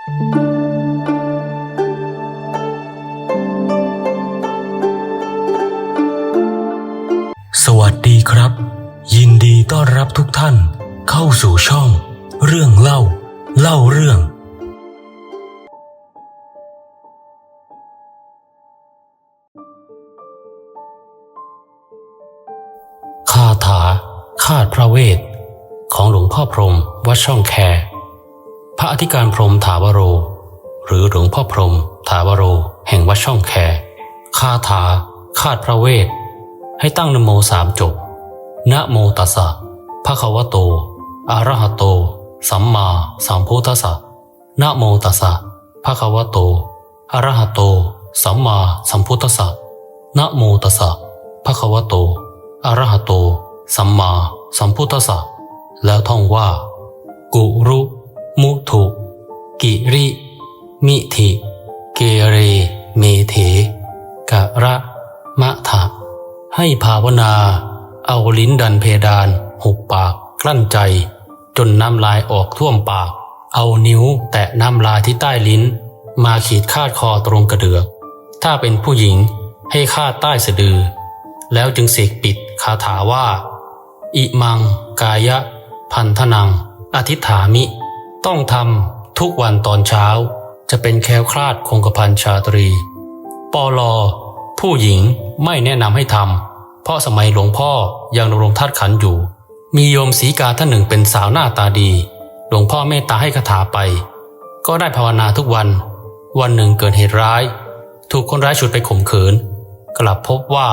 สวัสดีครับ ยินดีต้อนรับทุกท่านเข้าสู่ช่อง เรื่องเล่า เล่าเรื่อง คาถาคาดพระเวท ของหลวงพ่อพรมวัดช่องแคร์ พระอธิการพรมถาวโร หรือหลวงพ่อพรมถาวโร แห่งวัดช่องแคคาถา คาดพระเวท ให้ตั้งนโมสามจบนะโมตัสสะภะคะวะโต อะระหะโต สัมมาสัมพุทธัสสะนะโมตัสสะภะคะวะโต อะระหะโต สัมมาสัมพุทธัสสะนะโมตัสสะภะคะวะโต อะระหะโต สัมมาสัมพุทธัสสะแล้วท่องว่า กุรุ มุถุ กิริ มิถิ เกเร เมเถกะระ มะถะให้ภาวนา เอาลิ้นดันเพดาน หุบปากกลั้นใจ จนน้ำลายออกท่วมปาก เอานิ้วแตะน้ำลายที่ใต้ลิ้น มาขีดคาดคอตรงกระเดือก ถ้าเป็นผู้หญิงให้คาดใต้สะดือ แล้วจึงเสกปิดคาถาว่า อิมัง กายะ พันธนัง อธิฐามิ ต้องทำทุกวันตอนเช้า จะเป็นแคล้วคลาดคงกระพันชาตรี ปอลอผู้หญิงไม่แนะนำให้ทำเพราะสมัยหลวงพ่อยังดำรงธาตุขันอยู่ มีโยมสีกาท่านหนึ่งเป็นสาวหน้าตาดี หลวงพ่อเมตตาให้คาถาไป ก็ได้ภาวนาทุกวัน วันหนึ่งเกิดเหตุร้าย ถูกคนร้ายฉุดไปข่มขืน กลับพบว่า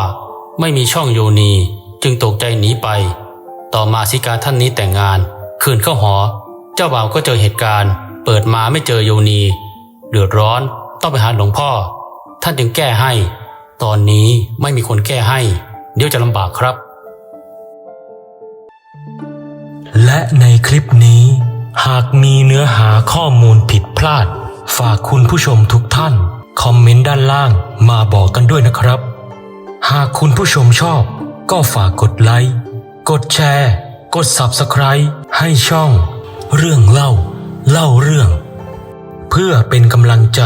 ไม่มีช่องโยนีจึงตกใจหนีไป ต่อมาสีกาท่านนี้แต่งงาน คืนเข้าหอ เจ้าบ่าวก็เจอเหตุการณ์ เปิดมาไม่เจอโยนี เดือดร้อนต้องไปหาหลวงพ่อ ท่านจึงแก้ให้ ตอนนี้ไม่มีคนแก้ให้ เดี๋ยวจะลำบากครับ และในคลิปนี้ หากมีเนื้อหาข้อมูลผิดพลาด ฝากคุณผู้ชมทุกท่าน คอมเมนต์ด้านล่างมาบอกกันด้วยนะครับ หากคุณผู้ชมชอบ ก็ฝากกดไลค์กดแชร์ กด Subscribe ให้ช่อง เรื่องเล่า เล่าเรื่อง เพื่อเป็นกำลังใจ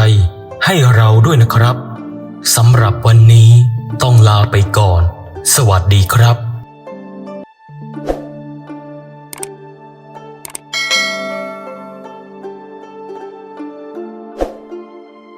ให้เราด้วยนะครับสำหรับวันนี้ต้องลาไปก่อน สวัสดีครับ